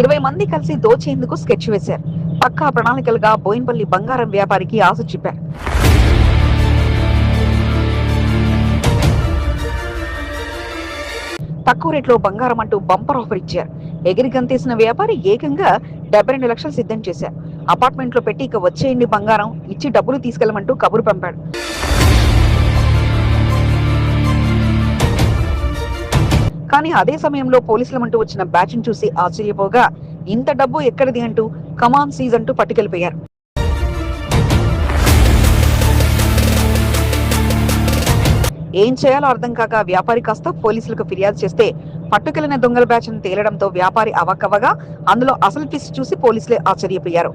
ఇరవై మంది కలిసి దోచేందుకు స్కెచ్ వేశారు. పక్కా ప్రణాళికలుగా బోయిన్పల్లి బంగారం వ్యాపారికి ఆశ చెప్పారు. తక్కువ రేట్లో బంగారం అంటూ బంపర్ ఆఫర్ ఇచ్చారు. ఎగిరి గంతేసిన వ్యాపారి ఏకంగా డెబ్బై రెండు లక్షలు సిద్ధం చేశారు. అపార్ట్మెంట్లో పెట్టి ఇక వచ్చేయండి బంగారం ఇచ్చి డబ్బులు తీసుకెళ్ళమంటూ కబురు పంపాడు. కానీ అదే సమయంలో పోలీసులమంటూ వచ్చిన బ్యాచ్ చూసి ఆశ్చర్యపోగా ఇంత డబ్బు ఎక్కడిది? అంటూ కమాన్ సీజ్ అంటూ పట్టుకెళ్ళిపోయారు. ఏం చేయాలో అర్థం కాక వ్యాపారి కాస్త పోలీసులకు ఫిర్యాదు చేస్తే పట్టుకెళ్ళిన దొంగల బ్యాచ్ తేలడంతో వ్యాపారి అవకవగా అందులో అసలు ట్విస్ట్ చూసి పోలీసులే ఆశ్చర్యపోయారు.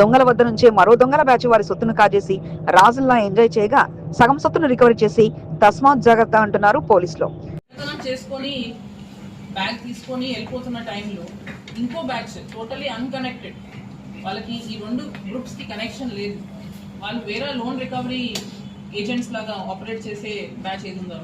దొంగల వద్ద నుంచే మరో దొంగల బ్యాచ్ వారి సొత్తును కాజేసి రాజుల్లా ఎంజాయ్ చేయగా సగం సొత్తును రికవరీ చేసి తస్మాత్ జాగ్రత్త అంటున్నారు పోలీసులు. చేసుకొని బ్యాగ్ తీసుకొని వెళ్ళిపోతున్న టైంలో ఇంకో బ్యాచ్ టోటలీ అన్కనెక్టెడ్ వాళ్ళకి ఈ రెండు గ్రూప్స్కి కనెక్షన్ లేదు. వాళ్ళు వేరే లోన్ రికవరీ ఏజెంట్స్ లాగా ఆపరేట్ చేసే బ్యాచ్ ఏది ఉందో.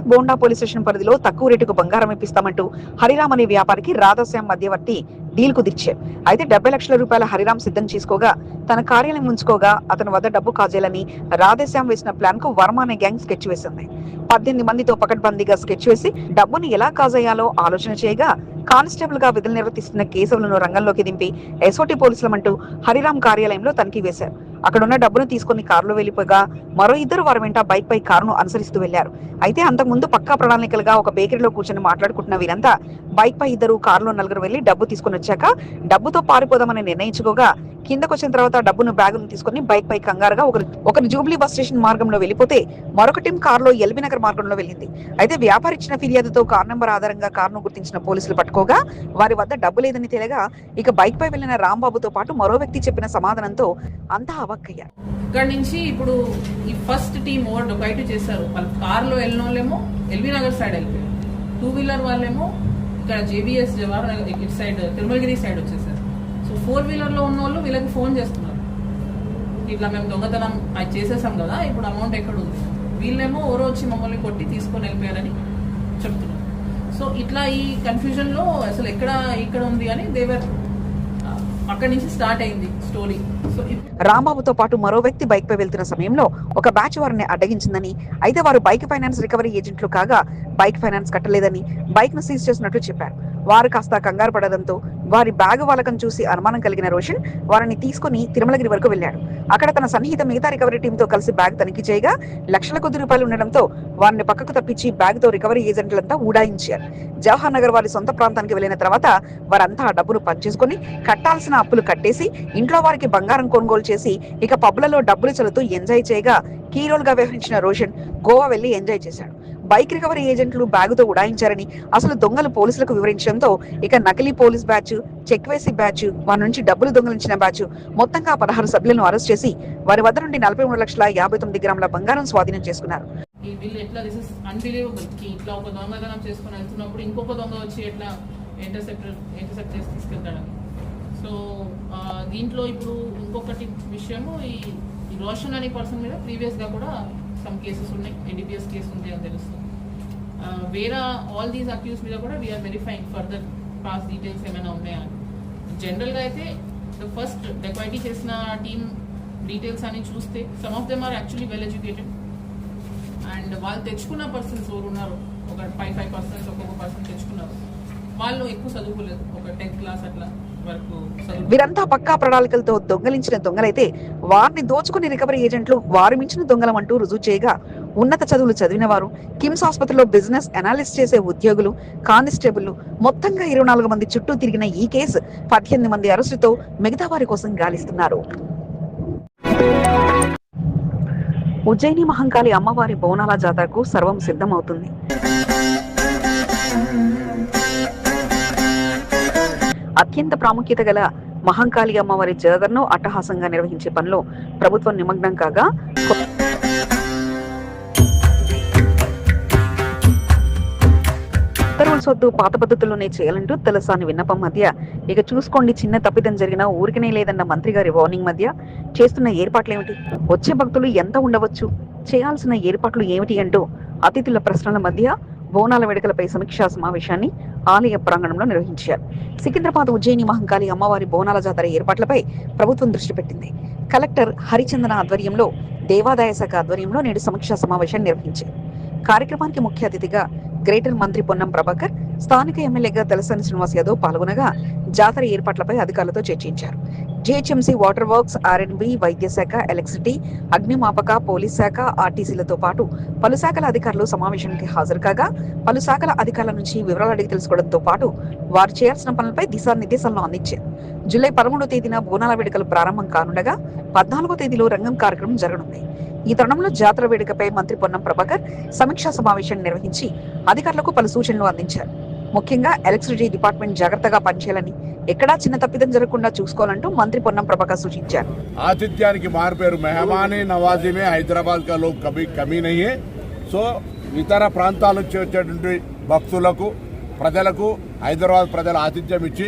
సికింద్రాబాద్ బోండా పోలీస్ స్టేషన్ పరిధిలో తక్కువ రేటుకు బంగారం ఇప్పిస్తామంటూ హరిరామ్ అనే వ్యాపారికి రాధాశ్యాం మధ్యవర్తి డీల్ కుదిర్చారు అయితే డెబ్బై లక్షల రూపాయల హరిరామ్ సిద్ధం చేసుకోగా తన కార్యాలయం ఉంచుకోగా అతని వద్ద డబ్బు కాజేయాలని రాధేశ్యాం వేసిన ప్లాన్కు వర్మ అనే గ్యాంగ్ స్కెచ్ వేసింది. పద్దెనిమిది మందితో పకడ్బందీగా స్కెచ్ వేసి డబ్బును ఎలా కాజేయాలో ఆలోచన చేయగా కానిస్టేబుల్గా విధులు నిర్వర్తిస్తున్న కేశవులను రంగంలోకి దింపి ఎస్ఓటి పోలీసులమంటూ హరిరామ్ కార్యాలయంలో తనిఖీ వేశారు. అక్కడున్న డబ్బును తీసుకుని కారులో వెళ్ళిపోగా మరో ఇద్దరు వారి వెంట బైక్ పై కారును అనుసరిస్తూ వెళ్ళారు అయితే అంతకుముందు పక్కా ప్రణాళికలుగా ఒక బేకరీలో కూర్చొని మాట్లాడుకుంటున్న వీరంతా బైక్ పై ఇద్దరు కారులో నలుగురు వెళ్ళి డబ్బు తీసుకుని వచ్చాక డబ్బుతో పారిపోదామని నిర్ణయించుకోగా కిందకు వచ్చిన తర్వాత డబ్బును బ్యాగును తీసుకుని బైక్ పై కంగారుగా ఒకరు ఒకరు జూబ్లీ బస్ స్టేషన్ మార్గంలో వెళ్ళిపోతే మరొక టీం కారులో ఎల్బీ నగర్ మార్గంలో వెళ్ళింది. అయితే వ్యాపారి ఇచ్చిన ఫిర్యాదుతో కార్ నెంబర్ ఆధారంగా కారును గుర్తించిన పోలీసులు పట్టుకోగా వారి వద్ద డబ్బు లేదని తెలియగా ఇక బైక్ పై వెళ్ళిన రాంబాబుతో పాటు మరో వ్యక్తి చెప్పిన సమాధానంతో అంతా అవక్కయ్యారు. ఇక్కడ నుంచి ఇప్పుడు ఈ ఫస్ట్ టీం ఓవర్ చేశారు. వాళ్ళు కార్లో వెళ్ళిన వాళ్ళేమో ఎల్బీ నగర్ సైడ్ వెళ్ళిపోయారు. టూ వీలర్ వాళ్ళేమో ఇక్కడ జేబీఎస్ జవహర్ ఇటు సైడ్ తిరుమలగిరి సైడ్ వచ్చేసారు. సో ఫోర్ వీలర్లో ఉన్న వాళ్ళు వీళ్ళకి ఫోన్ చేస్తున్నారు. ఇట్లా మేము దొంగతనం అది చేసేసాం కదా ఇప్పుడు అమౌంట్ ఎక్కడ ఉంది వీళ్ళేమో ఎవరో వచ్చి మమ్మల్ని కొట్టి తీసుకొని వెళ్ళిపోయారని చెప్తున్నారు. సో ఇట్లా ఈ కన్ఫ్యూజన్లో అసలు ఎక్కడ ఇక్కడ ఉంది అని దేవర్ అక్కడి నుంచి స్టార్ట్ అయింది స్టోరీ రాంబాబుతో పాటు మరో వ్యక్తి బైక్ పై వెళ్తున్న సమయంలో ఒక బ్యాచ్ వారిని అడ్డగించిందని అయితే వారు బైక్ ఫైనాన్స్ రికవరీ ఏజెంట్లు కాగా బైక్ ఫైనాన్స్ కట్టలేదని బైక్ను సీజ్ చేసినట్లు చెప్పారు. వారు కాస్త కంగారు పడడంతో వారి బ్యాగ్ వాలకం చూసి అనుమానం కలిగిన రోషన్ వారిని తీసుకుని తిరుమలగిరి వరకు వెళ్ళాడు. అక్కడ తన సన్నిహిత మిగతా రికవరీ టీంతో కలిసి బ్యాగ్ తనిఖీ చేయగా లక్షల కొద్ది రూపాయలు ఉండడంతో వారిని పక్కకు తప్పించి బ్యాగ్తో రికవరీ ఏజెంట్లంతా ఊడాయించారు. జవహర్ నగర్ వారి సొంత ప్రాంతానికి వెళ్ళిన తర్వాత వారంతా ఆ డబ్బును పంచేసుకుని కట్టాల్సిన అప్పులు కట్టేసి ఇంట్లో వారికి బంగారం కొనుగోలు చేసి ఇక పబ్లలో డబ్బులు చల్లుతూ ఎంజాయ్ చేయగా కీరోల్గా వ్యవహరించిన రోషన్ గోవా వెళ్ళి ఎంజాయ్ చేశాడు. బైక్ రికవరీ ఏజెంట్లు బ్యాగుతో ఉడాయించారని అసలు దొంగలు పోలీసులకు వివరించడంతో ఇక నకిలీ పోలీస్ బ్యాచ్ చెక్ వేసి బ్యాచ్ వారి నుంచి డబ్బులు దొంగలించిన బ్యాచ్ మొత్తంగా పదహారు సభ్యులను అరెస్ట్ చేసి వారి వద్ద నుండి నలభై మూడు లక్షల యాభై తొమ్మిది గ్రాముల బంగారం స్వాధీనం చేసుకున్నారు. ఈ ఎట్లా దిస్ ఇస్ అన్బిలీవబుల్ ఇట్లా ఒక దొంగతనం చేసుకుని వెళ్తున్నప్పుడు ఇంకొక దొంగ వచ్చి ఎట్లా ఇంటర్సెప్ట్ ఇంటర్సెప్ట్ చేసి తీసుకెళ్తాడని సో దీంట్లో ఇప్పుడు ఇంకొకటి విషయము ఈ ఈ రోషన్ అనే పర్సన్ మీద ప్రీవియస్గా కూడా సమ్ కేసెస్ ఉన్నాయి ఎన్డీపీఎస్ కేసు ఉంది అని తెలుస్తుంది. వేరే ఆల్ దీస్ అక్యూస్ మీద కూడా we are verifying further past details ఏమైనా ఉన్నాయా? అని జనరల్గా అయితే ద ఫస్ట్ డెక్వైటీ చేసిన టీమ్ డీటెయిల్స్ అని చూస్తే some of them are actually well educated and వాళ్ళు తెచ్చుకున్న పర్సన్స్ ఎవరు ఉన్నారు ఒక ఫైవ్ ఫైవ్ పర్సన్స్ ఒక్కొక్క పర్సన్ తెచ్చుకున్నారు. వాళ్ళు ఎక్కువ చదువుకోలేదు ఒక టెన్త్ క్లాస్ అట్లా. వీరంతా పక్కా ప్రణాళికలతో దొంగలించిన దొంగలైతే వారిని దోచుకుని రికవరీ ఏజెంట్లు వారు మించిన దొంగలం అంటూ రుజువు చేయగా ఉన్నత చదువులు చదివిన వారు కిమ్స్ ఆసుపత్రిలో బిజినెస్ అనాలిస్ట్ చేసే ఉద్యోగులు కానిస్టేబుల్ మొత్తంగా ఇరవై నాలుగు మంది చుట్టూ తిరిగిన ఈ కేసు పద్దెనిమిది మంది అరెస్టుతో మిగతా వారి కోసం గాలిస్తున్నారు. ఉజ్జయిని మహంకాళి అమ్మవారి బోనాల జాతరకు సర్వం సిద్ధమవుతుంది. అత్యంత ప్రాముఖ్యత గల మహంకాళి అమ్మవారి జాతరను అట్టహాసంగా నిర్వహించే పనిలో ప్రభుత్వం నిమగ్నం కాగా సొద్దు పాత పద్ధతుల్లోనే చేయాలంటూ తలసాని విన్నపం మధ్య ఇక చూసుకోండి చిన్న తప్పిదం జరిగినా ఊరికనే లేదన్న మంత్రి గారి వార్నింగ్ మధ్య చేస్తున్న ఏర్పాట్లు ఏమిటి వచ్చే భక్తులు ఎంత ఉండవచ్చు? చేయాల్సిన ఏర్పాట్లు ఏమిటి అంటూ అతిథుల ప్రశ్నల మధ్య బోనాల వేడుకలపై సమీక్షా సమావేశాన్ని ఆలయ ప్రాంగణంలో నిర్వహించారు. సికింద్రాబాద్ ఉజ్జయిని మహంకాళి అమ్మవారి బోనాల జాతర ఏర్పాట్లపై ప్రభుత్వం దృష్టి పెట్టింది. కలెక్టర్ హరిచందన ఆధ్వర్యంలో దేవాదాయ శాఖ ఆధ్వర్యంలో నేడు సమీక్షా సమావేశాన్ని నిర్వహించారు. కార్యక్రమానికి ముఖ్య అతిథిగా గ్రేటర్ మంత్రి పొన్నం ప్రభాకర్ స్థానిక ఎమ్మెల్యేగా తలసాని శ్రీనివాస్ యాదవ్ పాల్గొనగా జాతర ఏర్పాట్లపై అధికారులతో చర్చించారు. జిహెచ్ఎంసీ వాటర్ వర్క్స్ ఆర్ఎన్బి వైద్య శాఖ ఎలక్ట్రిసిటీ అగ్నిమాపక పోలీస్ శాఖ ఆర్టీసీలతో పాటు పలు శాఖల అధికారులు సమావేశానికి హాజరు కాగా పలు శాఖల అధికారుల నుంచి వివరాలు అడిగి తెలుసుకోవడంతో పాటు వారు చేయాల్సిన పనులపై దిశానిర్దేశాలను అందించారు. జూలై పదమూడో తేదీన బోనాల వేడుకలు ప్రారంభం కానుండగా పద్నాలుగో తేదీలో రంగం కార్యక్రమం జరగనుంది. ఈ తరుణంలో జాతర వేడుకపై మంత్రి పొన్నం ప్రభాకర్ సమీక్షా సమావేశాన్ని నిర్వహించి అధికారులకు పలు సూచనలు అందించారు. ముఖ్యంగా ఎలక్ట్రిసిటీ డిపార్ట్మెంట్ జాగ్రత్తగా పనిచేయాలని ఎక్కడా చిన్న తప్పిదం జరగకుండా చూసుకోవాలంటూ మంత్రి పొన్నం ప్రభాకర్ సూచించారు. ఆతిథ్యానికి మారుపేరు మెహమానీ నవాజీ మే హైదరాబాద్ కా లోక్ కమీ నహీ హై సో ఇతర ప్రాంతాల నుంచి వచ్చేటువంటి భక్తులకు ప్రజలకు హైదరాబాద్ ప్రజల ఆతిథ్యం ఇచ్చి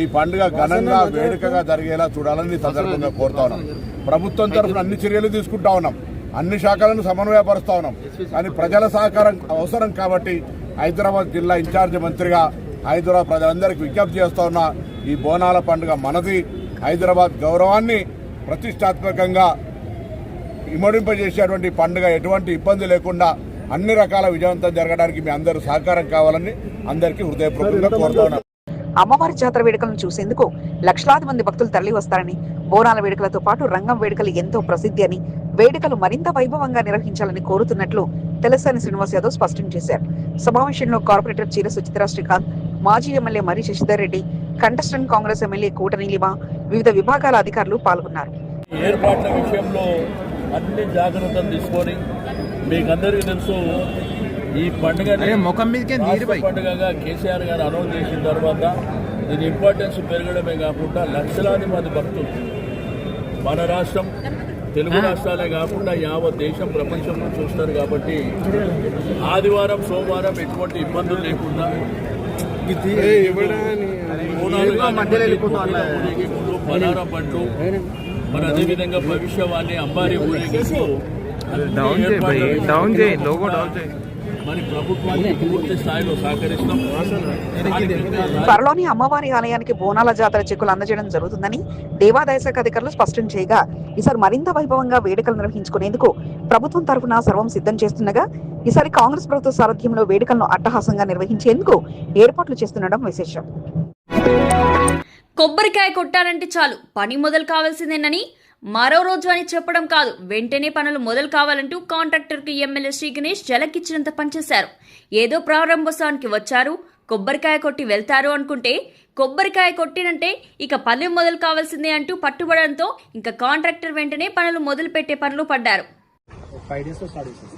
ఈ పండుగ ఘనంగా వేడుకగా జరిగేలా చూడాలని సందర్భంగా కోరుతా ఉన్నాం. ప్రభుత్వం తరఫున అన్ని చర్యలు తీసుకుంటా ఉన్నాం. అన్ని శాఖలను సమన్వయపరుస్తా ఉన్నాం. కానీ ప్రజల సహకారం అవసరం కాబట్టి హైదరాబాద్ జిల్లా ఇన్ఛార్జ్ మంత్రిగా హైదరాబాద్ ప్రజలందరికీ విజ్ఞప్తి చేస్తూ ఉన్నా ఈ బోనాల పండుగ మనది. హైదరాబాద్ గౌరవాన్ని ప్రతిష్టాత్మకంగా ఇమడింపజేసేటువంటి పండుగ ఎటువంటి ఇబ్బంది లేకుండా అన్ని రకాల విజయవంతం జరగడానికి మీ అందరూ సహకారం కావాలని అందరికీ హృదయపూర్వకంగా కోరుతున్నాను అమ్మవారి జాతర వేడుకలను చూసేందుకు లక్షలాది మంది భక్తులు తరలి వస్తారని బోనాల వేడుకలతో పాటు రంగం వేడుకలు ఎంతో ప్రసిద్ధి అని వేడుకలు మరింత వైభవంగా నిర్వహించాలని కోరుతున్నట్లు తెలసాని శ్రీనివాస్ యాదవ్ స్పష్టం చేశారు. సమావేశంలో కార్పొరేటర్ చీర సుచిత్ర శ్రీకాంత్ మాజీ ఎమ్మెల్యే మరి శశిధర్ రెడ్డి కంటెస్టెంట్ కాంగ్రెస్ ఎమ్మెల్యే కూట నీలిమ వివిధ విభాగాల అధికారులు పాల్గొన్నారు. ఏర్పాట్ల విషయంలో అన్ని జాగ్రత్తలు తీసుకొని మీకందరికీ తెలుసు ఈ పండుగ పండుగగా కేసీఆర్ గారు అనౌన్స్ చేసిన తర్వాత దీని ఇంపార్టెన్స్ పెరగడమే కాకుండా లక్షలాది మంది భక్తులు మన రాష్ట్రం తెలుగు రాష్ట్రాలే కాకుండా యావత్ దేశం ప్రపంచంలో చూస్తారు కాబట్టి ఆదివారం సోమవారం ఎటువంటి ఇబ్బందులు లేకుండా బనారా బండ్లు మరి అదేవిధంగా భవిష్యవాణి అంబారి ఊరేగింపు డౌన్ చేయి డౌన్ చేయి, లోగో డౌన్ చేయి. మరి ప్రభుత్వానికి పూర్తి స్థాయిలో సహకరిస్తాం. స్థానికంగా త్వరలోని అమ్మవారి ఆలయానికి బోనాల జాతర చెక్కులు అందజేయడం జరుగుతుందని దేవాదాయ శాఖ అధికారులు స్పష్టం చేయగా ఈసారి మరింత వైభవంగా వేడుకలు నిర్వహించుకునేందుకు ప్రభుత్వం తరఫున సర్వం సిద్ధం చేస్తుండగా ఈసారి కాంగ్రెస్ ప్రభుత్వ సారథ్యంలో వేడుకలను అట్టహాసంగా నిర్వహించేందుకు ఏర్పాట్లు చేస్తుండడం విశేషం. కొబ్బరికాయ కొట్టాలంటే చాలు. పని మొదలు కావాల్సిందేనని మరో రోజు అని చెప్పడం కాదు. వెంటనే పనులు మొదలు కావాలంటూ కాంట్రాక్టర్కి ఎమ్మెల్యే శ్రీ గణేష్ జలకిచ్చినంత పనిచేశారు. ఏదో ప్రారంభోత్సవానికి వచ్చారు. కొబ్బరికాయ కొట్టి వెళ్తారు అనుకుంటే కొబ్బరికాయ కొట్టినంటే ఇక పనులు మొదలు కావాల్సిందే అంటూ పట్టుబడంతో ఇంకా కాంట్రాక్టర్ వెంటనే పనులు మొదలు పెట్టే పనులు పడ్డారు. ఫైవ్ డేస్లో స్టార్ట్ చేసేసి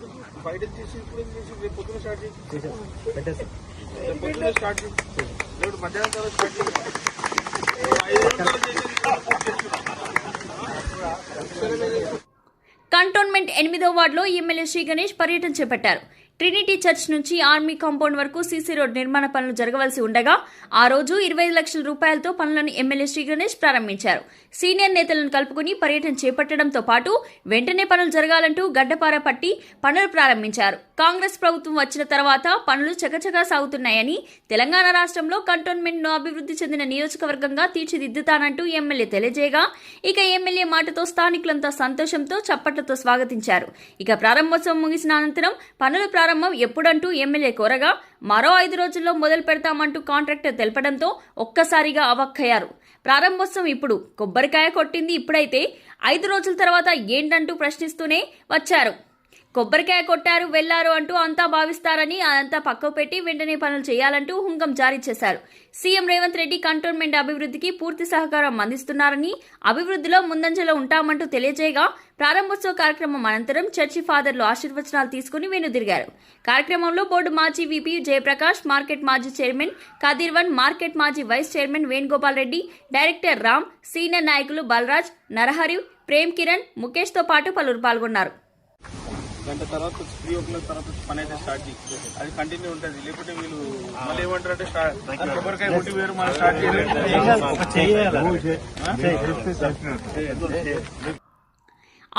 కంటోన్మెంట్ ఎనిమిదో వార్డులో ఎమ్మెల్యే శ్రీ గణేష్ పర్యటన చేపట్టారు. ట్రినిటీ చర్చ్ నుంచి ఆర్మీ కాంపౌండ్ వరకు సీసీ రోడ్ నిర్మాణ పనులు జరగవలసి ఉండగా ఆ రోజు ఇరవై లక్షల రూపాయలతో పనులను ఎమ్మెల్యే శ్రీ గణేష్ ప్రారంభించారు. సీనియర్ నేతలను కలుపుకుని పర్యటన చేపట్టడంతో పాటు వెంటనే పనులు జరగాలంటూ గడ్డపార పట్టి పనులు ప్రారంభించారు. కాంగ్రెస్ ప్రభుత్వం వచ్చిన తర్వాత పనులు చకచకా సాగుతున్నాయని తెలంగాణ రాష్ట్రంలో కంటోన్మెంట్ను అభివృద్ధి చెందిన నియోజకవర్గంగా తీర్చిదిద్దుతానంటూ ఎమ్మెల్యే తెలియజేయగా ఇక ఎమ్మెల్యే మాటతో స్థానికులంతా సంతోషంతో చప్పట్లతో స్వాగతించారు. ఇక ప్రారంభోత్సవం ముగిసిన అనంతరం పనులు ప్రారంభ ఎప్పుడంటూ ఎమ్మెల్యే కోరగా మరో ఐదు రోజుల్లో మొదలు పెడతామంటూ కాంట్రాక్టర్ తెలపడంతో ఒక్కసారిగా అవక్కయ్యారు. ప్రారంభోత్సవం ఇప్పుడు కొబ్బరికాయ కొట్టింది. ఇప్పుడైతే ఐదు రోజుల తర్వాత ఏంటంటూ ప్రశ్నిస్తూనే వచ్చారు. కొబ్బరికాయ కొట్టారు వెళ్ళారు అంటూ అంతా భావిస్తారని అదంతా పక్కకు పెట్టి వెంటనే పనులు చేయాలంటూ హుంకం జారీ చేశారు. సీఎం రేవంత్ రెడ్డి కంటోన్మెంట్ అభివృద్ధికి పూర్తి సహకారం అందిస్తున్నారని అభివృద్ధిలో ముందంజలో ఉంటామంటూ తెలియజేయగా ప్రారంభోత్సవ కార్యక్రమం అనంతరం చర్చి ఫాదర్లు ఆశీర్వచనాలు తీసుకుని వెనుదిరిగారు. కార్యక్రమంలో బోర్డు మాజీ వీపీ జయప్రకాష్ మార్కెట్ మాజీ చైర్మన్ కదిర్వన్ మార్కెట్ మాజీ vice chairman Venugopal Reddy director Ram senior నాయకులు బలరాజ్ నరహరి ప్రేమ్ కిరణ్ ముఖేష్తో పాటు పలువురు పాల్గొన్నారు. గంట తర్వాత త్రీ ఓ క్లాక్ తర్వాత పని అయితే స్టార్ట్ చేయి అది కంటిన్యూ ఉంటుంది. లేకపోతే వీళ్ళు మళ్ళీ ఏమంటారు అంటే స్టార్ట్ కొబ్బరికాయ కొట్టి వేరు మళ్ళీ స్టార్ట్ చేయలేదు.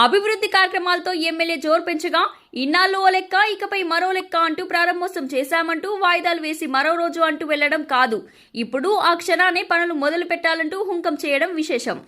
అభివృద్ధి కార్యక్రమాలతో ఎమ్మెల్యే జోరు పెంచగా ఇన్నాళ్ళు ఓ లెక్క ఇకపై మరో లెక్క అంటూ ప్రారంభోత్సవం చేశామంటూ వాయిదాలు వేసి మరో రోజు అంటూ వెళ్ళడం కాదు. ఇప్పుడు ఆ క్షణాన్ని పనులు మొదలు పెట్టాలంటూ హుంకం చేయడం విశేషం.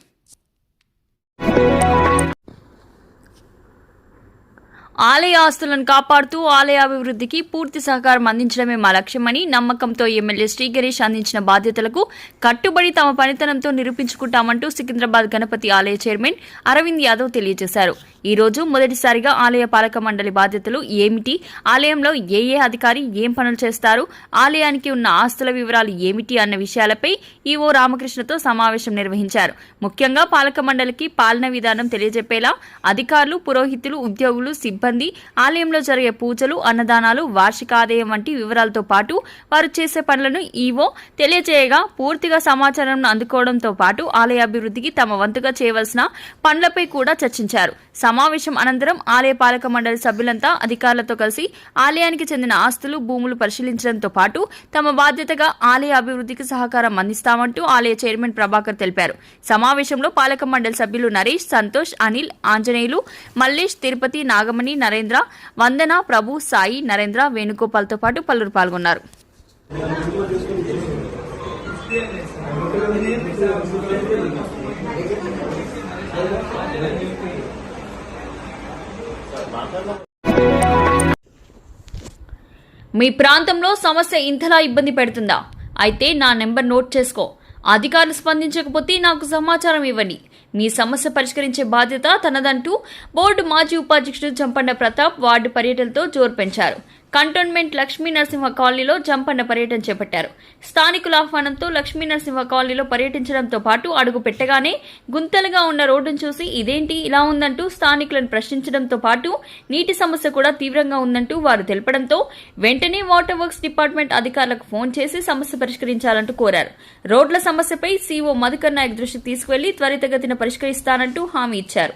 ఆలయ ఆస్తులను కాపాడుతూ ఆలయ అభివృద్ధికి పూర్తి సహకారం అందించడమే మా లక్ష్యమని నమ్మకంతో ఎమ్మెల్యే శ్రీ గణేష్ అందించిన బాధ్యతలకు కట్టుబడి తమ పనితనంతో నిరూపించుకుంటామంటూ సికింద్రాబాద్ గణపతి ఆలయ చైర్మన్ అరవింద్ యాదవ్ తెలియజేశారు. ఈ రోజు మొదటిసారిగా ఆలయ పాలక మండలి బాధ్యతలు ఏమిటి? ఆలయంలో ఏ ఏ అధికారి ఏం పనులు చేస్తారు? ఆలయానికి ఉన్న ఆస్తుల వివరాలు ఏమిటి అన్న విషయాలపై ఈవో రామకృష్ణతో సమావేశం నిర్వహించారు. ముఖ్యంగా పాలక మండలికి పాలన విధానం తెలియజెప్పేలా అధికారులు పురోహితులు ఉద్యోగులు సిబ్బంది ఆలయంలో జరిగే పూజలు అన్నదానాలు వార్షిక ఆదాయం వంటి వివరాలతో పాటు వారు చేసే పనులను ఈవో తెలియజేయగా పూర్తిగా సమాచారం అందుకోవడంతో పాటు ఆలయ అభివృద్ధికి తమ వంతుగా చేయవలసిన పనులపై కూడా చర్చించారు. సమావేశం అనంతరం ఆలయ పాలక మండలి సభ్యులంతా అధికారులతో కలిసి ఆలయానికి చెందిన ఆస్తులు భూములు పరిశీలించడంతో పాటు తమ బాధ్యతగా ఆలయ అభివృద్ధికి సహకారం అందిస్తామంటూ ఆలయ చైర్మన్ ప్రభాకర్ తెలిపారు. సమావేశంలో పాలక మండలి సభ్యులు నరేష్ సంతోష్ అనిల్ ఆంజనేయులు మల్లేష్ తిరుపతి నాగమణి నరేంద్ర వందన ప్రభు సాయి నరేంద్ర వేణుగోపాల్తో పాటు పలువురు పాల్గొన్నారు. మీ ప్రాంతంలో సమస్య ఇంతలా ఇబ్బంది పెడుతుందా? అయితే నా నెంబర్ నోట్ చేసుకో. అధికారులు స్పందించకపోతే నాకు సమాచారం ఇవ్వండి. మీ సమస్య పరిష్కరించే బాధ్యత తనదంటూ బోర్డు మాజీ ఉపాధ్యక్షుడు చంపండ ప్రతాప్ వార్డు పర్యటనతో జోరు పెంచారు. కంటోన్మెంట్ లక్ష్మీ నరసింహ కాలనీలో జంపన్న పర్యటన చేపట్టారు. స్థానికుల ఆహ్వానంతో లక్ష్మీ నరసింహ కాలనీలో పర్యటించడంతో పాటు అడుగు పెట్టగానే గుంతలుగా ఉన్న రోడ్డును చూసి ఇదేంటి? ఇలా ఉందంటూ స్థానికులను ప్రశ్నించడంతో పాటు నీటి సమస్య కూడా తీవ్రంగా ఉందంటూ వారు తెలపడంతో వెంటనే వాటర్ వర్క్స్ డిపార్ట్మెంట్ అధికారులకు ఫోన్ చేసి సమస్య పరిష్కరించాలంటూ కోరారు. రోడ్ల సమస్యపై సీఓ మధుకర్ నాయక్ దృష్టికి తీసుకువెళ్ళి త్వరితగతిన పరిష్కరిస్తానంటూ హామీ ఇచ్చారు.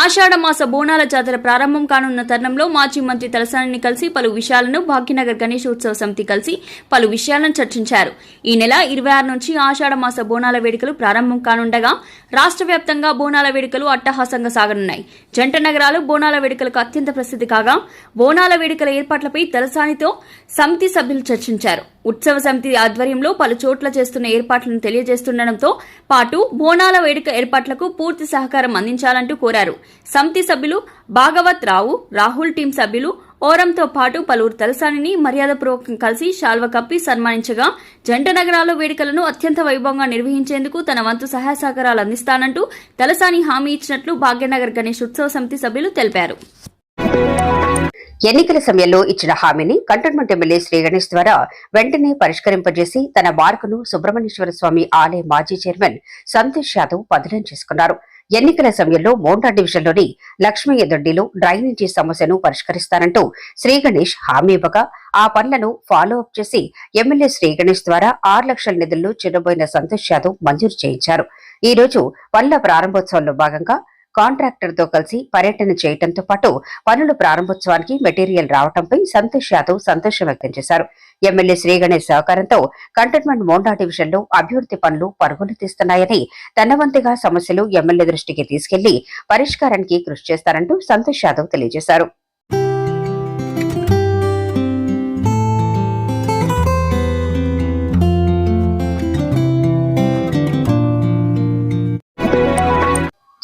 ఆషాఢ మాస బోనాల జాతర ప్రారంభం కానున్న తరుణంలో మాజీ మంత్రి తలసానిని కలిసి పలు విషయాలను భాగ్యనగర్ గణేష్ ఉత్సవ సమితి కలిసి పలు విషయాలను చర్చించారు. ఈ నెల ఇరవై ఆరు నుంచి ఆషాఢ మాస బోనాల వేడుకలు ప్రారంభం కానుండగా రాష్ట్ర వ్యాప్తంగా బోనాల వేడుకలు అట్టహాసంగా సాగనున్నాయి. జంట నగరాలు బోనాల వేడుకలకు అత్యంత ప్రసిద్ధి కాగా బోనాల వేడుకల ఏర్పాట్లపై తలసానితో సమితి సభ్యులు చర్చించారు. ఉత్సవ సమితి ఆధ్వర్యంలో పలు చోట్ల చేస్తున్న ఏర్పాట్లను తెలియజేస్తుండటంతో పాటు బోనాల వేడుక ఏర్పాట్లకు పూర్తి సహకారం అందించాలంటూ కోరారు. సమితి సభ్యులు భాగవత్ రావు రాహుల్ టీం సభ్యులు ఓరంతో పాటు పలువురు తలసానిని మర్యాదపూర్వకం కలిసి శాల్వ కప్పి సన్మానించగా జంట నగరాల వేడుకలను అత్యంత వైభవంగా నిర్వహించేందుకు తన వంతు సహాయ సహకారాలు అందిస్తానంటూ తలసాని హామీ ఇచ్చినట్లు భాగ్యనగర్ గణేష్ ఉత్సవ సమితి సభ్యులు తెలిపారు. ఎన్నికల సమయంలో ఇచ్చిన హామీని కంటోన్మెంట్ ఎమ్మెల్యే శ్రీ గణేష్ ద్వారా వెంటనే పరిష్కరింపజేసి తన మార్కును సుబ్రహ్మణ్యేశ్వర స్వామి ఆలయ మాజీ చైర్మన్ సంతోష్ యాదవ్ పదిలం చేసుకున్నారు. ఎన్నికల సమయంలో మోండా డివిజన్లోని లక్ష్మయ్య దొడ్డిలో డ్రైనేజీ సమస్యను పరిష్కరిస్తానంటూ శ్రీ గణేష్ హామీ ఇవ్వగా ఆ పనులను ఫాలో అప్ చేసి ఎమ్మెల్యే శ్రీ గణేష్ ద్వారా ఆరు లక్షల నిధులను చిన్నబోయిన సంతోష్ యాదవ్ మంజూరు చేయించారు. ఈ రోజు పనుల ప్రారంభోత్సవంలో భాగంగా కాంట్రాక్టర్తో కలిసి పర్యటన చేయడంతో పాటు పనుల ప్రారంభోత్సవానికి మెటీరియల్ రావడంపై సంతోష్ యాదవ్ సంతోషం వ్యక్తం చేశారు. ఎమ్మెల్యే శ్రీగణేష్ సహకారంతో కంటోన్మెంట్ మోండా డివిజన్లో అభివృద్ధి పనులు పరుగులు తీస్తున్నాయని తన సమస్యలు ఎమ్మెల్యే దృష్టికి తీసుకెళ్ళి పరిష్కారానికి కృషి చేస్తారంటూ సంతోష్ యాదవ్ తెలియజేశారు.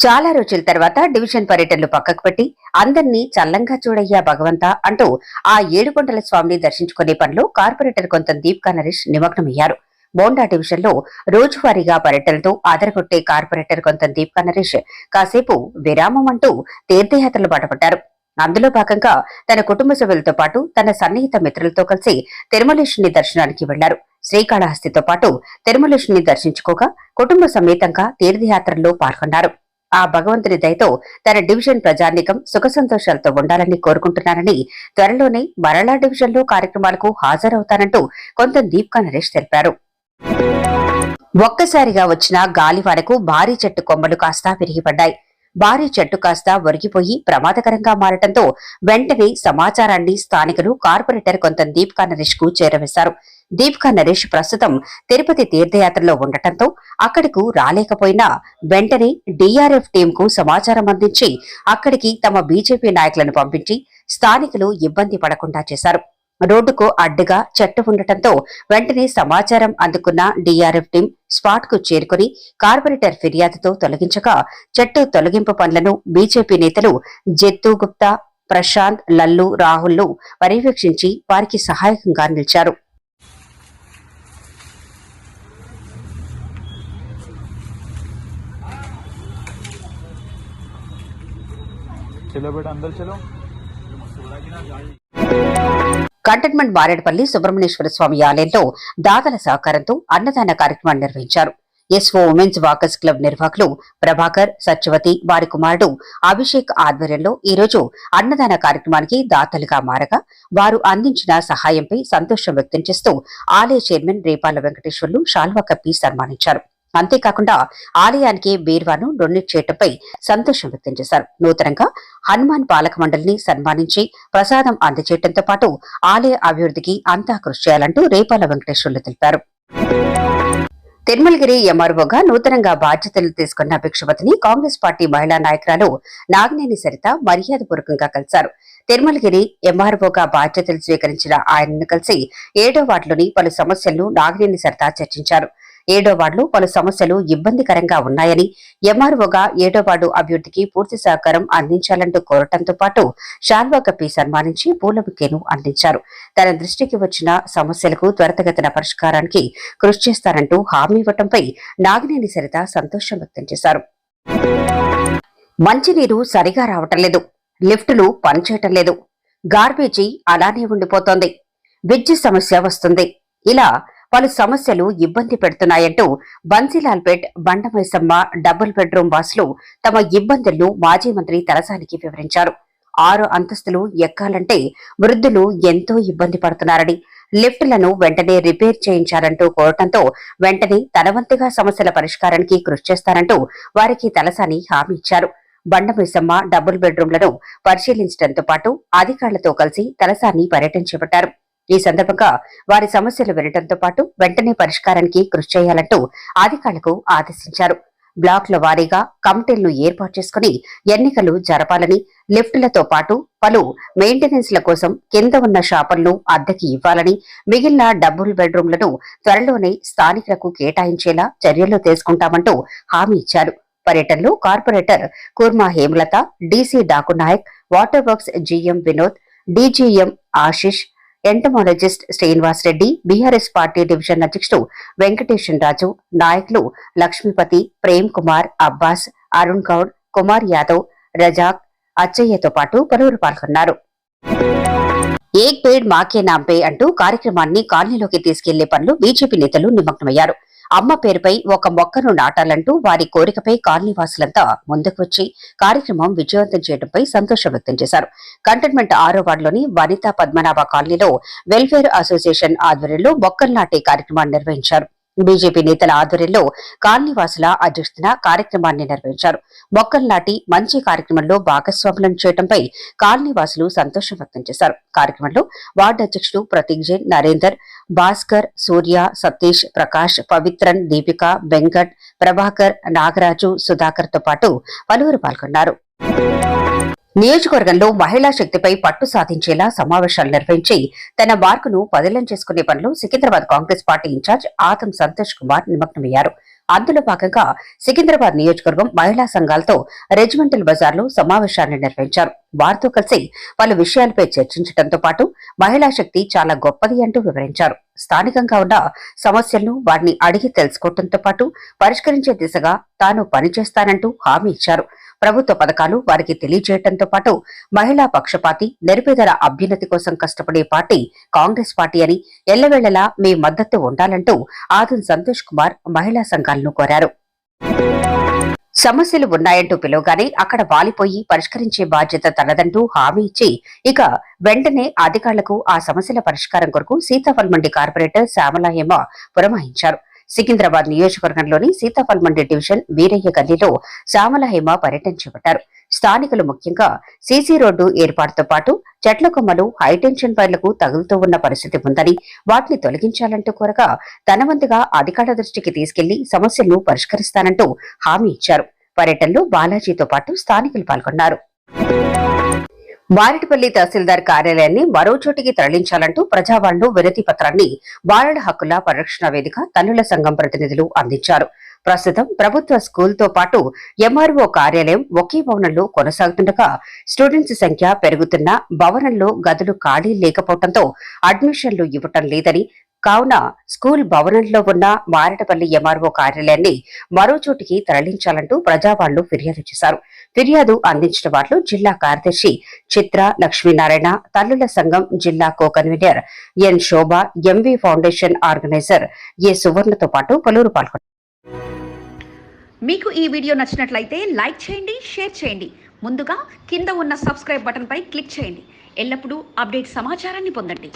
చాలా రోజుల తర్వాత డివిజన్ పర్యటనలు పక్కకు పెట్టి అందరినీ చల్లంగా చూడయ్యా భగవంతా అంటూ ఆ ఏడుకొండల స్వామిని దర్శించుకునే పనిలో కార్పొరేటర్ కొంత దీప్కా నరేష్ నిమగ్నమయ్యారు. బోండా డివిజన్లో రోజువారీగా పర్యటనతో ఆదరగొట్టే కార్పొరేటర్ కొంత దీప్కా నరేష్ కాసేపు విరామం అంటూ తీర్థయాత్రలు బాటపడ్డారు అందులో భాగంగా తన కుటుంబ సభ్యులతో పాటు తన సన్నిహిత మిత్రులతో కలిసి తిరుమలేశుని దర్శనానికి వెళ్ళారు శ్రీకాళహస్తితో పాటు తిరుమలేశుని దర్శించుకోగా కుటుంబ సమేతంగా తీర్థయాత్రల్లో పాల్గొన్నారు. ఆ భగవంతుని దయతో తన డివిజన్ ప్రజానీకం సుఖ సంతోషాలతో ఉండాలని కోరుకుంటున్నానని త్వరలోనే మరలా డివిజన్లో కార్యక్రమాలకు హాజరవుతానంటూ కొంత దీప్కా నరేష్ తెలిపారు. ఒక్కసారిగా వచ్చిన గాలివానకు భారీ చెట్టు కొమ్మలు కాస్త విరిగిపడ్డాయి. భారీ చెట్టు కాస్త ఒరిగిపోయి ప్రమాదకరంగా మారటంతో వెంటనే సమాచారాన్ని స్థానికులు కార్పొరేటర్ కొంత దీప్కా నరేష్కు చేరవేశారు. దీప్కా నరేష్ ప్రస్తుతం తిరుపతి తీర్థయాత్రలో ఉండటంతో అక్కడకు రాలేకపోయినా వెంటనే డిఆర్ఎఫ్ టీంకు సమాచారం అందించి అక్కడికి తమ బీజేపీ నాయకులను పంపించి స్థానికులు ఇబ్బంది పడకుండా చేశారు. రోడ్డుకు అడ్డుగా చెట్టు ఉండటంతో వెంటనే సమాచారం అందుకున్న డిఆర్ఎఫ్ టీం స్పాట్కు చేరుకుని కార్పొరేటర్ ఫిర్యాదుతో తొలగించగా చెట్టు తొలగింపు పనులను బీజేపీ నేతలు జెత్తు గుప్తా ప్రశాంత్ లల్లు రాహుల్లు పర్యవేక్షించి వారికి సహాయకంగా నిలిచారు. चलो बेटा अंदर चलो కంటైన్మెంట్ మారేడుపల్లి సుబ్రహ్మణ్యేశ్వర స్వామి ఆలయంలో దాతల సహకారంతో అన్నదాన కార్యక్రమాన్ని నిర్వహించారు ఎస్ఓ ఉమెన్స్ వాకర్స్ క్లబ్ నిర్వాహకులు ప్రభాకర్ సత్యవతి వారి కుమారుడు అభిషేక్ ఆధ్వర్యంలో ఈ రోజు అన్నదాన కార్యక్రమానికి దాతలుగా మారగా వారు అందించిన సహాయంపై సంతోషం వ్యక్తం చేస్తూ ఆలయ చైర్మన్ రేపాల వెంకటేశ్వర్లు షాల్వా కప్పి సన్మానించారు అంతేకాకుండా ఆలయానికి బీర్వాను డొనేట్ చేయడంపై సంతోషం వ్యక్తం చేశారు. నూతనంగా హనుమాన్ పాలక మండలిని సన్మానించి ప్రసాదం అందజేయడంతో పాటు ఆలయ అభివృద్ధికి అంతా కృషి చేయాలంటూ రేపాల వెంకటేశ్వర్లు తెలిపారు. తిరుమలగిరి ఎంఆర్ఓగా నూతనంగా బాధ్యతలు తీసుకున్న భిక్షపతిని కాంగ్రెస్ పార్టీ మహిళా నాయకురాలు నాగినేని సరిత మర్యాదపూర్వకంగా కలిశారు. తిరుమలగిరి ఎంఆర్ఓగా బాధ్యతలు స్వీకరించిన ఆయనను కలిసి ఏడో వార్డులోని పలు సమస్యలను నాగినేని సరిత చర్చించారు. ఏడో వార్డులో పలు సమస్యలు ఇబ్బందికరంగా ఉన్నాయని ఎంఆర్ఓగా ఏడో వార్డు అభివృద్ధికి పూర్తి సహకారం అందించాలంటూ కోరటంతో పాటు షాల్వా కప్పి సన్మానించి పూల బుకేను అందించారు. తన దృష్టికి వచ్చిన సమస్యలకు త్వరితగతిన పరిష్కారానికి కృషి చేస్తారంటూ హామీ ఇవ్వటంపై నాగినేని సరిత సంతోషం వ్యక్తం చేశారు. మంచినీరు సరిగా రావటం లేదు. లిఫ్టులు పనిచేయటం లేదు. గార్బేజీ అలానే ఉండిపోతోంది. విద్యుత్ సమస్య వస్తుంది. ఇలా పలు సమస్యలు ఇబ్బంది పెడుతున్నాయంటూ బన్సీలాల్పేట్ బండమైసమ్మ డబుల్ బెడ్రూమ్ వాసులు తమ ఇబ్బందులను మాజీ మంత్రి తలసానికి వివరించారు. ఆరు అంతస్తులు ఎక్కాలంటే వృద్ధులు ఎంతో ఇబ్బంది పడుతున్నారని లిఫ్టులను వెంటనే రిపేర్ చేయించాలంటూ కోరటంతో వెంటనే తనవంతుగా సమస్యల పరిష్కారానికి కృషి చేస్తారంటూ వారికి తలసాని హామీ ఇచ్చారు. బండమిసమ్మ డబుల్ బెడ్రూమ్లను పరిశీలించడంతో పాటు అధికారులతో కలిసి తలసాని పర్యటన చేపట్టారు. ఈ సందర్భంగా వారి సమస్యలు వినడంతో పాటు వెంటనే పరిష్కారానికి కృషి చేయాలంటూ అధికారులకు ఆదేశించారు. బ్లాక్ల వారీగా కమిటీలను ఏర్పాటు చేసుకుని ఎన్నికలు జరపాలని లిఫ్టులతో పాటు పలు మెయింటెనెన్స్ల కోసం కింద ఉన్న షాపులను అద్దెకి ఇవ్వాలని మిగిలిన డబుల్ బెడ్రూమ్లను త్వరలోనే స్థానికులకు కేటాయించేలా చర్యలు తీసుకుంటామంటూ హామీ ఇచ్చారు. పర్యటనలో corporator Kurma Hemalatha DC Dakunayak water works GM Vinod DGM Ashish entomologist Srinivas Reddy BRS party division అధ్యక్షుడు వెంకటేశన్ రాజు నాయకులు లక్ష్మీపతి ప్రేమ్ కుమార్ అబ్బాస్ అరుణ్ గౌడ్ కుమార్ యాదవ్ రజాక్ అచ్చయ్యతో పాటు పలువురు పాల్గొన్నారు. ఏక్ పేడ్ మాకే నాంపే అంటూ కార్యక్రమాన్ని కాలనీలోకి తీసుకెళ్ళే పనులు బీజేపీ నేతలు నిమగ్నమయ్యారు. అమ్మ పేరుపై ఒక మొక్కను నాటాలంటూ వారి కోరికపై కాలనీవాసులంతా ముందుకు వచ్చి కార్యక్రమం విజయవంతం చేయడంపై సంతోషం వ్యక్తం చేశారు. కంటైన్మెంట్ ఆరో వార్డులోని వనితా పద్మనాభ కాలనీలో వెల్ఫేర్ అసోసియేషన్ ఆధ్వర్యంలో మొక్కలు నాటే కార్యక్రమాన్ని నిర్వహించారు. బీజేపీ నేతల ఆధ్వర్యంలో కాలనీవాసుల అధ్యక్షతన కార్యక్రమాన్ని నిర్వహించారు. మొక్కలు నాటి మంచి కార్యక్రమంలో భాగస్వాములను చేయడంపై కాలనీవాసులు సంతోషం వ్యక్తం చేశారు. కార్యక్రమంలో వార్డు అధ్యక్షుడు ప్రతీక్ జైన్ నరేందర్ భాస్కర్ సూర్య సతీష్ ప్రకాష్ పవిత్రన్ దీపిక వెంకట్ ప్రభాకర్ నాగరాజు సుధాకర్తో పాటు పలువురు పాల్గొన్నారు. నియోజకవర్గంలో మహిళా శక్తిపై పట్టు సాధించేలా సమావేశాలు నిర్వహించి తన మార్కును పదిలం చేసుకునే పనులు సికింద్రాబాద్ కాంగ్రెస్ పార్టీ ఇన్ఛార్జ్ ఆతం సంతోష్ కుమార్ నిమగ్నమయ్యారు. అందులో భాగంగా సికింద్రాబాద్ నియోజకవర్గం మహిళా సంఘాలతో రెజిమెంటల్ బజార్లో సమావేశాన్ని నిర్వహించారు. వారితో కలిసి పలు విషయాలపై చర్చించడంతో పాటు మహిళా శక్తి చాలా గొప్పది అంటూ వివరించారు. స్థానికంగా ఉన్న సమస్యలను వారిని అడిగి తెలుసుకోవడంతో పాటు పరిష్కరించే దిశగా తాను పనిచేస్తానంటూ హామీ ఇచ్చారు. ప్రభుత్వ పథకాలు వారికి తెలియజేయడంతో పాటు మహిళా పక్షపాతి నిరుపేదల అభ్యున్నతి కోసం కష్టపడే పార్టీ కాంగ్రెస్ పార్టీ అని ఎల్లవేళలా మీ మద్దతు ఉండాలంటూ ఆదం సంతోష్ కుమార్ మహిళా సంఘాలను కోరారు. సమస్యలు ఉన్నాయంటూ పిలువగానే అక్కడ వాలిపోయి పరిష్కరించే బాధ్యత తనదంటూ హామీ ఇచ్చి ఇక వెంటనే అధికారులకు ఆ సమస్యల పరిష్కారం కొరకు సీతాఫల్ మండి కార్పొరేటర్ శ్యామలాయమ్మ పురమాయించారు. సికింద్రాబాద్ నియోజకవర్గంలోని సీతాఫల్ మండి డివిజన్ వీరయ్య గల్లీలో శ్యామల హేమ పర్యటన చేపట్టారు స్థానికులు ముఖ్యంగా సీసీ రోడ్డు ఏర్పాటుతో పాటు చెట్ల కొమ్మలు హైటెన్షన్ వైర్లకు తగులుతూ ఉన్న పరిస్థితి ఉందని వాటిని తొలగించాలంటూ కోరగా ధనవంతుగా అధికారుల దృష్టికి తీసుకెళ్ళి సమస్యలను పరిష్కరిస్తానంటూ హామీ ఇచ్చారు. పర్యటనలో బాలాజీతో పాటు స్థానికులు పాల్గొన్నారు. బారెడ్పల్లి తహసీల్దార్ కార్యాలయాన్ని మరో చోటికి తరలించాలంటూ ప్రజావాళ్ళు వినతి పత్రాన్ని బాలల హక్కుల పరిరక్షణ వేదిక తల్లుల సంఘం ప్రతినిధులు అందించారు. ప్రస్తుతం ప్రభుత్వ స్కూల్తో పాటు ఎంఆర్ఓ కార్యాలయం ఒకే భవనంలో కొనసాగుతుండగా స్టూడెంట్స్ సంఖ్య పెరుగుతున్న భవనంలో గదులు ఖాళీ లేకపోవడంతో అడ్మిషన్లు ఇవ్వటం లేదని కావున స్కూల్ భవనంలో ఉన్న మారేటపల్లి ఎంఆర్ఓ కార్యాలయాన్ని మరో చోటికి తరలించాలంటూ ప్రజావాళ్ళు ఫిర్యాదు చేశారు. ఫిర్యాదు అందించిన వారిలో జిల్లా కార్యదర్శి చిత్ర లక్ష్మీనారాయణ తల్లుల సంఘం జిల్లా co convener N Shobha MV foundation organizer A సువర్ణతో పాటు పలువురు పాల్గొన్నారు. మీకు ఈ వీడియో నచ్చినట్లయితే లైక్ చేయండి షేర్ చేయండి. ముందుగా కింద ఉన్న సబ్స్క్రైబ్ బటన్పై క్లిక్ చేయండి. ఎల్లప్పుడూ అప్డేట్ సమాచారాన్ని పొందండి.